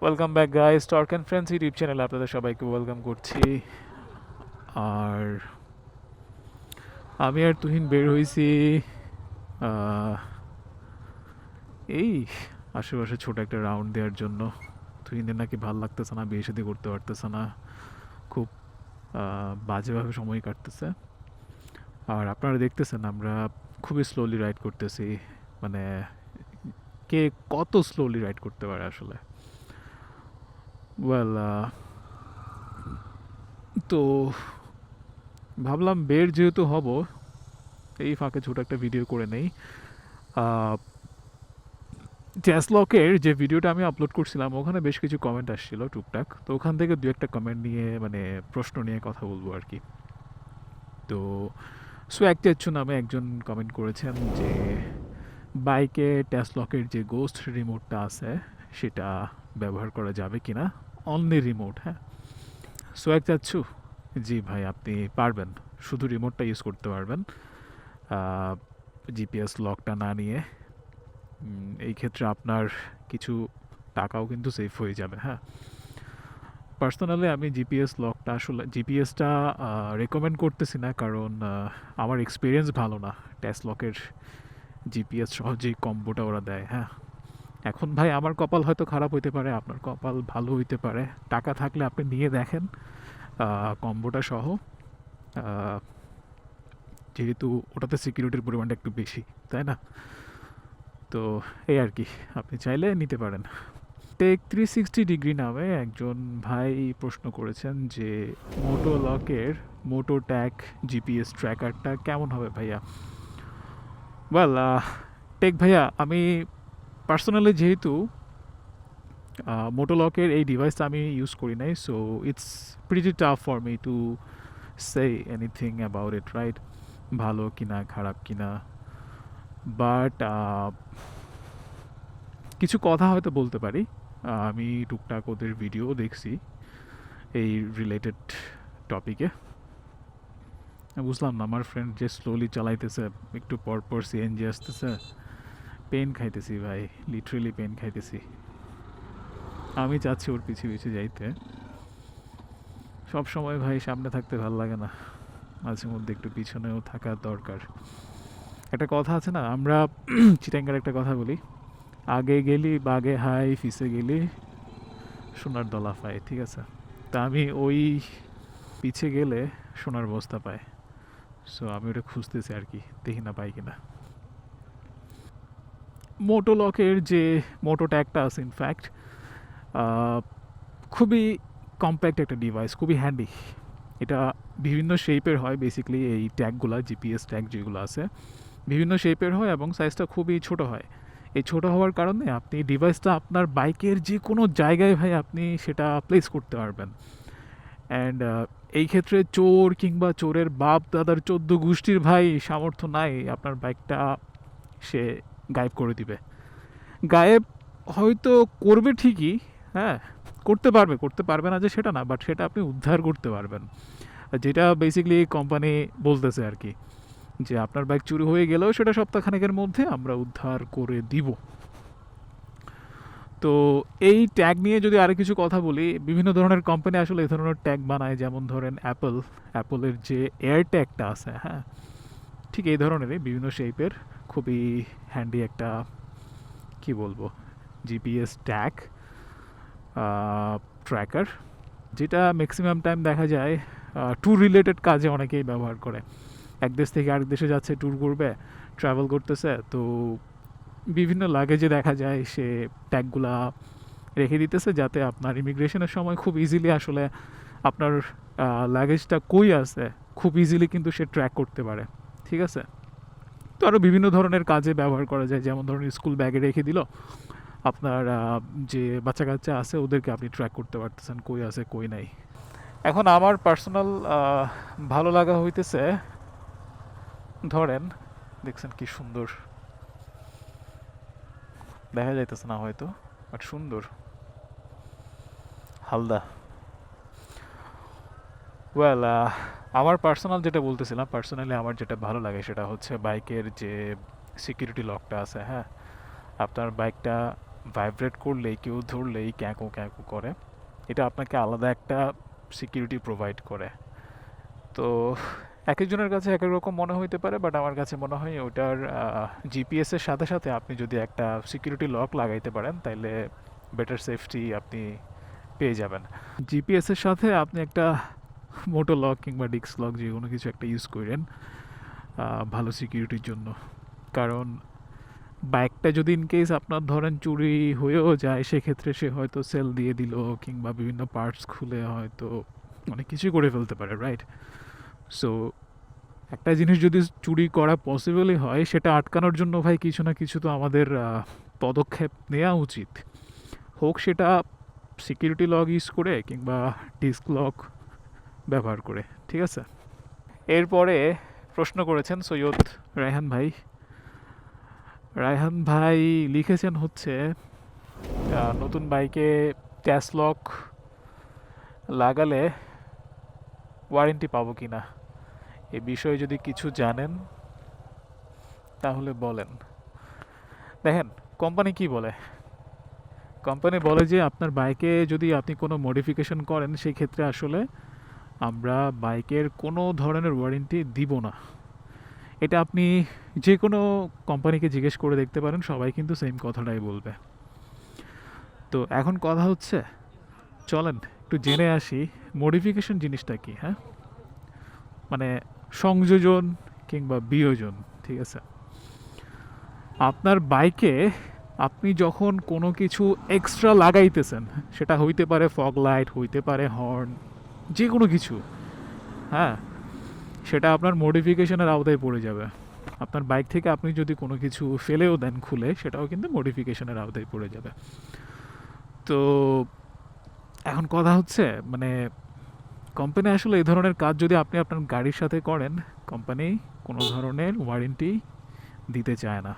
Welcome back guys torque and friends YouTube চ্যানেলে আপনাদের সবাইকে ওয়েলকাম করছি। আর আমি আর তুহিন বের হয়েছি এই আশেপাশে ছোট একটা রাউন্ড দেওয়ার জন্য। তুহিনের নাকি ভালো লাগতেছে না, বিয়ে শাদী করতে পারতেছে না। খুব বাজেভাবে সময় কাটতেছে। আর আপনারা দেখতেছেন, আমরা খুবই স্লোলি রাইড করতেছি। মানে কে কত স্লোলি রাইড করতে পারে আসলে? ওয়েল তো ভাবলাম বের যেহেতু হব, এই ফাঁকে ছোট একটা ভিডিও করে নেই। জ্যাসলকের যে ভিডিওটা আমি আপলোড করছিলাম, ওখানে বেশ কিছু কমেন্ট আসছিল টুকটাক। তো ওখান থেকে দু একটা কমেন্ট নিয়ে মানে প্রশ্ন নিয়ে কথা বলব আর কি। তো সোয়াক টেচ্ছু নামে একজন কমেন্ট করেছেন যে বাইকে ট্যাসলকের যে গোস্ট রিমোটটা আছে, সেটা ব্যবহার করা যাবে কি না অনলি রিমোট হ্যাঁ? সোয়াক চাচ্ছু জি ভাই, আপনি পারবেন। শুধু রিমোটটা ইউজ করতে পারবেন। জিপিএস লকটা না নিয়ে। এই ক্ষেত্রে আপনার কিছু টাকাও কিন্তু সেভ হয়ে যাবে হ্যাঁ? পার্সোনালি আমি জিপিএস লকটা আসলে জিপিএসটা রেকমেন্ড করতেছি না কারণ আমার এক্সপিরিয়েন্স ভালো না। ট্যাস লকের জিপিএস সহ যে কম্বোটা ওরা দেয় হ্যাঁ? এখন ভাই আমার কপাল হয়তো খারাপ হইতে পারে, আপনার কপাল ভালো হইতে পারে। টাকা থাকলে আপনি নিয়ে দেখেন কম্বোটা সহ। যেহেতু ওটাতে সিকিউরিটির পরিমাণটা একটু বেশি, তাই না? তো এই আর কি, আপনি চাইলে নিতে পারেন। টেক থ্রি সিক্সটি ডিগ্রি নামে একজন ভাই প্রশ্ন করেছেন যে মোটো লকের মোটো ট্যাগ জিপিএস ট্র্যাকারটা কেমন হবে ভাইয়া? ওয়েল টেক ভাইয়া, আমি পার্সোনালি যেহেতু মোটোলকের এই ডিভাইসটা আমি ইউজ করি নাই so it's pretty tough for me to say anything about it right ভালো কিনা, খারাপ কিনা। বাট কিছু কথা হয়তো বলতে পারি। আমি টুকটাক ওদের ভিডিও দেখছি এই রিলেটেড টপিকে বুঝলাম না, আমার ফ্রেন্ড যে স্লোলি চালাইতেছে, একটু পর পর সিএনজি আসতেছে। পেন খাইতেছি ভাই লিটারেলি পেন খাইতেছি। আমি চাচ্ছি ওর পিছিয়ে পিছিয়ে যাইতে। সব সময় ভাই সামনে থাকতে ভালো লাগে না। মাঝে মধ্যে একটু পিছনেও থাকা দরকার। একটা কথা আছে না, আমরা চিটাঙ্গার একটা কথা বলি। আগে গেলি, বাগে হাই, ফিসে গেলি, সোনার দলা পায়, ঠিক আছে? তা আমি ওই পিছে গেলে সোনার বস্তা পায়। সো আমি ওটা খুঁজতেছি আর কি, দেখি না পাই কিনা। মোটো লকের যে মোটো ট্যাগটা আছে ইনফ্যাক্ট খুবই কম্প্যাক্ট একটা ডিভাইস খুবই হ্যান্ডি এটা বিভিন্ন শেপের হয় বেসিক্যালি এই ট্যাগগুলো জিপিএস ট্যাগ যেগুলো আছে। বিভিন্ন শেপের হয় এবং সাইজটা খুবই ছোট হয়। এই ছোট হওয়ার কারণে আপনি ডিভাইসটা আপনার বাইকের যে কোনো জায়গায় ভাই আপনি সেটা প্লেস করতে পারবেন। অ্যান্ড এই ক্ষেত্রে চোর কিংবা চোরের বাপ দাদার চোদ্দ গোষ্ঠীর ভাই সামর্থ্য নাই, আপনার বাইকটা সে গায়েব করে দিবে। গায়েব হয়তো করবে ঠিকই হ্যাঁ করতে পারবে করতে পারবে না যে সেটা না বাট সেটা আপনি উদ্ধার করতে পারবেন। যেটা বেসিক্যালি কোম্পানি বলতেছে আর কি, যে আপনার বাইক চুরি হয়ে গেলেও সেটা সপ্তাহখানেকের মধ্যে আমরা উদ্ধার করে দিব। তো এই ট্যাগ নিয়ে যদি আরও কিছু কথা বলি, বিভিন্ন ধরনের কোম্পানি আসলে এই ধরনের ট্যাগ বানায়, যেমন ধরেন অ্যাপল অ্যাপলের যে এয়ার ট্যাগটা আছে হ্যাঁ ঠিক এই ধরনেরই বিভিন্ন শেপের খুবই হ্যান্ডি একটা, কি বলব জিপিএস ট্যাগ ট্র্যাকার যেটা ম্যাক্সিমাম টাইম দেখা যায় ট্যুর রিলেটেড কাজে অনেকেই ব্যবহার করে। এক দেশ থেকে আরেক দেশে যাচ্ছে ট্যুর করবে ট্রাভেল করতেছে, তো বিভিন্ন লাগেজে দেখা যায়, সে ট্যাগগুলা রেখে দিতেছে যাতে আপনার ইমিগ্রেশনের সময় খুব ইজিলি আসলে আপনার লাগেজটা কই আছে, খুব ইজিলি কিন্তু সে ট্র্যাক করতে পারে। ঠিক আছে? তো আরও বিভিন্ন ধরনের কাজে ব্যবহার করা যায়, যেমন ধরুন স্কুল ব্যাগে রেখে দিল। আপনার যে বাচ্চা কাচ্চা আছে, ওদেরকে আপনি ট্র্যাক করতে পারতেছেন, কই আছে, কই নাই। এখন আমার পার্সোনাল ভালো লাগা হইতেছে, ধরেন, দেখছেন কি সুন্দর। দেখা যাইতেছে না হয়তো বাট সুন্দর। হালদা। ওয়েল আমার পার্সোনাল যেটা বলতেছিলাম পার্সোনালি আমার যেটা ভালো লাগে সেটা হচ্ছে বাইকের যে সিকিউরিটি লকটা আছে হ্যাঁ? আপনার বাইকটা ভাইব্রেট করলেই, কেউ ধরলেই ক্যাঁকো ক্যাঁকো করে। এটা আপনাকে আলাদা একটা সিকিউরিটি প্রোভাইড করে। তো এক একজনের কাছে এক এক রকম মনে হইতে পারে বাট আমার কাছে মনে হয় ওটার জিপিএসের সাথে সাথে আপনি যদি একটা সিকিউরিটি লক লাগাইতে পারেন তাহলে বেটার সেফটি আপনি পেয়ে যাবেন। জিপিএসের সাথে আপনি একটা মোটো লক কিংবা ডিক্স লক যে কোনো কিছু একটা ইউজ করেন ভালো সিকিউরিটির জন্য। কারণ বাইকটা যদি ইন কেস আপনার ধরেন চুরি হয়েও যায়, সেক্ষেত্রে সে হয়তো সেল দিয়ে দিল কিংবা বিভিন্ন পার্টস খুলে হয়তো অনেক কিছুই করে ফেলতে পারে রাইট সো একটা জিনিস যদি চুরি করা পসিবলই হয়, সেটা আটকানোর জন্য ভাই কিছু না কিছু তো আমাদের পদক্ষেপ নেওয়া উচিত। হোক সেটা সিকিউরিটি লক ইউজ করে কিংবা ডিস্ক লক ব্যবহার করে, ঠিক আছে? এরপরে প্রশ্ন করেছেন সৈয়দ রায়হান ভাই। রায়হান ভাই লিখেছেন হচ্ছে নতুন বাইকে ট্যাস লক লাগালে ওয়ারেন্টি পাবো কি না এ বিষয়ে যদি কিছু জানেন, তাহলে বলেন। দেখেন, কোম্পানি কি বলে? কোম্পানি বলে যে আপনার বাইকে যদি আপনি কোনো মডিফিকেশন করেন, সেই ক্ষেত্রে আসলে আমরা বাইকের কোনো ধরনের ওয়ারেন্টি দিব না। এটা আপনি যে কোনো কোম্পানিকে জিজ্ঞেস করে দেখতে পারেন, সবাই কিন্তু সেম কথাটাই বলবে। তো এখন কথা হচ্ছে, চলেন একটু জেনে আসি মডিফিকেশন জিনিসটা কি হ্যাঁ? মানে সংযোজন কিংবা বিয়োজন, ঠিক আছে? আপনার বাইকে আপনি যখন কোনো কিছু এক্সট্রা লাগাইতেছেন, সেটা হইতে পারে ফগ লাইট হইতে পারে হর্ন যে কোনো কিছু হ্যাঁ সেটা আপনার মডিফিকেশনের আওতায় পড়ে যাবে। আপনার বাইক থেকে আপনি যদি কোনো কিছু ফেলেও দেন খুলে, সেটাও কিন্তু মডিফিকেশনের আওতায় পড়ে যাবে। তো এখন কথা হচ্ছে মানে কোম্পানি আসলে এই ধরনের কাজ যদি আপনি আপনার গাড়ির সাথে করেন কোম্পানি কোনো ধরনের ওয়ারেন্টি দিতে চায় না।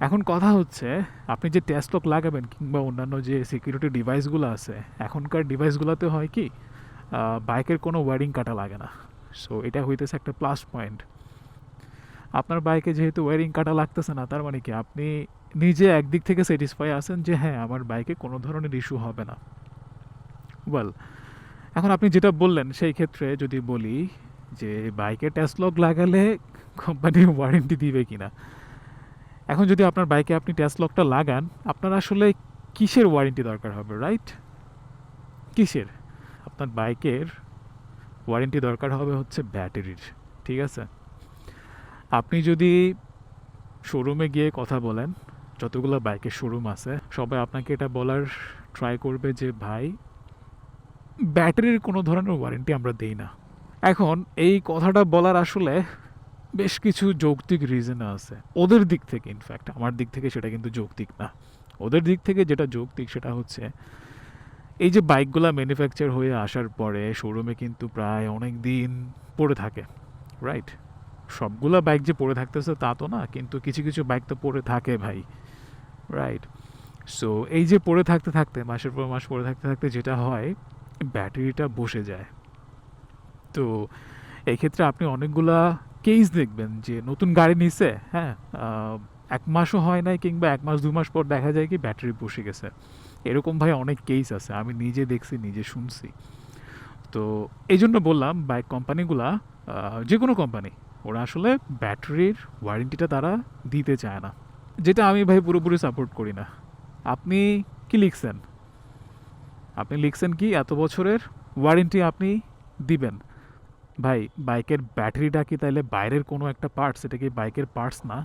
এখন কথা হচ্ছে, আপনি যে টেস্ট লাগাবেন কিংবা অন্যান্য যে সিকিউরিটি ডিভাইসগুলো আছে, এখনকার ডিভাইসগুলোতে হয় কি বাইকের কোনো ওয়ারিং কাটা লাগে না। সো এটা হইতেছে একটা প্লাস পয়েন্ট আপনার বাইকে যেহেতু ওয়ারিং কাটা লাগতেছে না, তার মানে কি? আপনি নিজে একদিক থেকে স্যাটিসফাই আছেন যে হ্যাঁ আমার বাইকে কোনো ধরনের ইস্যু হবে না। ওয়েল এখন আপনি যেটা বললেন, সেই ক্ষেত্রে যদি বলি যে, বাইকে লক লাগালে কোম্পানি ওয়ারেন্টি দিবে কি না এখন যদি আপনার বাইকে আপনি টেস্ট লকটা লাগান, আপনার আসলে কিসের ওয়ারেন্টি দরকার হবে রাইট কিসের? আপনার বাইকের ওয়ারেন্টি দরকার হবে হচ্ছে ব্যাটারির, ঠিক আছে? আপনি যদি শোরুমে গিয়ে কথা বলেন, যতগুলো বাইকের শোরুম আছে, সবাই আপনাকে এটা বলার ট্রাই করবে যে, ভাই, ব্যাটারির কোনো ধরনের ওয়ারেন্টি আমরা দেই না। এখন এই কথাটা বলার আসলে বেশ কিছু যৌক্তিক রিজন আছে। ওদের দিক থেকে ইনফ্যাক্ট আমার দিক থেকে সেটা কিন্তু যৌক্তিক না। ওদের দিক থেকে যেটা যৌক্তিক সেটা হচ্ছে এই যে বাইকগুলো ম্যানুফ্যাকচার হয়ে আসার পরে শোরুমে কিন্তু প্রায় অনেক দিন পড়ে থাকে রাইট সবগুলা বাইক যে পড়ে থাকতেছে তা তো না, কিন্তু কিছু কিছু বাইক তো পড়ে থাকে ভাই রাইট সো এই যে পড়ে থাকতে থাকতে, মাসের পর মাস পড়ে থাকতে থাকতে যেটা হয়, ব্যাটারিটা বসে যায়। তো এই ক্ষেত্রে আপনি অনেকগুলা কেস দেখবেন যে নতুন গাড়ি নিছে হ্যাঁ? এক মাসও হয় নাই কিংবা এক মাস, দু মাস পর দেখা যায় কি ব্যাটারি বসে গেছে। এরকম ভাই অনেক কেস আছে, আমি নিজে দেখছি, নিজে শুনছি। তো এই জন্য বললাম বাইক কোম্পানিগুলা যে কোনো কোম্পানি ওরা আসলে ব্যাটারির ওয়ারেন্টিটা তারা দিতে চায় না। যেটা আমি ভাই পুরোপুরি সাপোর্ট করি না। আপনি কি লিখছেন? আপনি লিখছেন কি, এত বছরের ওয়ারেন্টি আপনি দিবেন। ভাই বাইকের ব্যাটারিটা কি তাইলে বাইরের কোনো একটা পার্টস এটা কি বাইকের পার্টস না?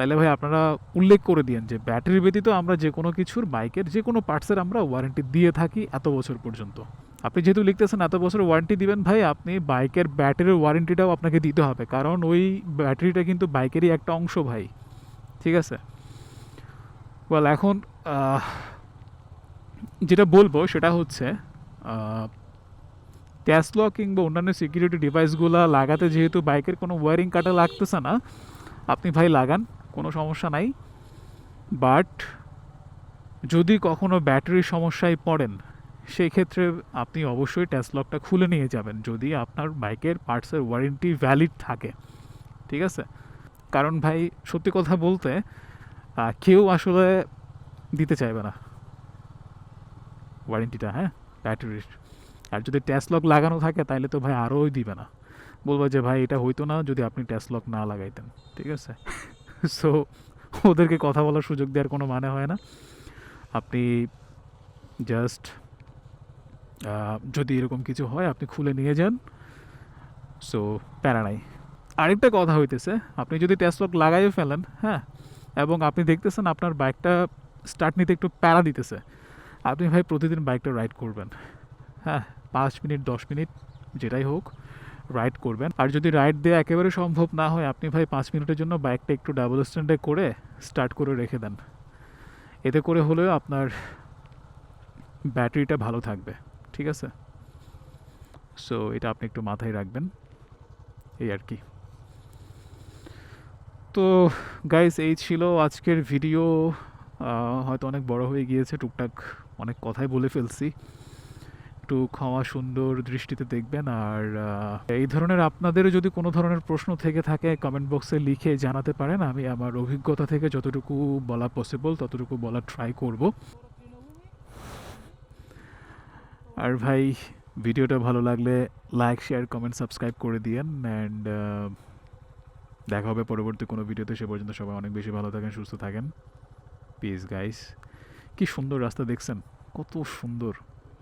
তাইলে ভাই আপনারা উল্লেখ করে দিয়েন যে ব্যাটারি ব্যতীত আমরা যে কোনো কিছুর বাইকের যে কোনো পার্টসের আমরা ওয়ারেন্টি দিয়ে থাকি এত বছর পর্যন্ত। আপনি যেহেতু লিখতেছেন এত বছর ওয়ারেন্টি দিবেন ভাই, আপনি বাইকের ব্যাটারির ওয়ারেন্টিটাও আপনাকে দিতে হবে। কারণ ওই ব্যাটারিটা কিন্তু বাইকেরই একটা অংশ ভাই। ঠিক আছে? ওয়েল এখন যেটা বলব সেটা হচ্ছে ট্যাসলো কিংবা অন্যান্য সিকিউরিটি ডিভাইসগুলো লাগাতে যেহেতু বাইকের কোনো ওয়ারিং কাটা লাগতেছে না, আপনি ভাই লাগান। কোনো সমস্যা নাই। বাট যদি কখনো ব্যাটারির সমস্যায় পড়েন সেই ক্ষেত্রে আপনি অবশ্যই ট্যাসলকটা খুলে নিয়ে যাবেন যদি আপনার বাইকের পার্টসের ওয়ারেন্টি ভ্যালিড থাকে। ঠিক আছে? কারণ ভাই, সত্যি কথা বলতে কেউ আসলে দিতে চাইবে না। ওয়ারেন্টিটা হ্যাঁ? ব্যাটারির। আর যদি টেস্ট লক লাগানো থাকে তাহলে তো ভাই আরোই দিবে না। বলব যে ভাই, এটা হইতো না যদি আপনি টেস্ট লক না লাগাইতেন। ঠিক আছে? সো ওদেরকে কথা বলার সুযোগ দেওয়ার কোনো মানে হয় না। আপনি জাস্ট যদি এরকম কিছু হয়, আপনি খুলে নিয়ে যান। সো প্যারা নাই। আরেকটা কথা হইতেছে, আপনি যদি টেস্ট লক লাগাইও ফেলেন হ্যাঁ এবং আপনি দেখতেছেন আপনার বাইকটা স্টার্ট নিতে একটু প্যারা দিতেছে, আপনি ভাই প্রতিদিন বাইকটা রাইড করবেন। হ্যাঁ পাঁচ মিনিট, দশ মিনিট, যেটাই হোক। রাইড করবেন। আর যদি রাইড দেওয়া একেবারে সম্ভব না হয়, আপনি ভাই পাঁচ মিনিটের জন্য বাইকটা একটু ডাবল স্ট্যান্ডে করে স্টার্ট করে রেখে দেন। এতে করে হলেও আপনার ব্যাটারিটা ভালো থাকবে, ঠিক আছে? সো এটা আপনি একটু মাথায় রাখবেন। এই আর কি। তো গাইস এই ছিল আজকের ভিডিও হয়তো অনেক বড় হয়ে গিয়েছে, টুকটাক অনেক কথাই বলে ফেলছি। একটু ক্ষমা সুন্দর দৃষ্টিতে দেখবেন আর এই ধরনের আপনাদেরও যদি কোনো ধরনের প্রশ্ন থেকে থাকে কমেন্ট বক্সে লিখে জানাতে পারেন। আমি আমার অভিজ্ঞতা থেকে যতটুকু বলা পসিবল ততটুকু বলা ট্রাই করব। আর ভাই, ভিডিওটা ভালো লাগলে লাইক শেয়ার কমেন্ট সাবস্ক্রাইব করে দিয়েন অ্যান্ড দেখা হবে পরবর্তী কোনো ভিডিওতে। সে পর্যন্ত সবাই অনেক বেশি ভালো থাকেন, সুস্থ থাকেন। পিস গাইস কি সুন্দর রাস্তা দেখছেন। কত সুন্দর।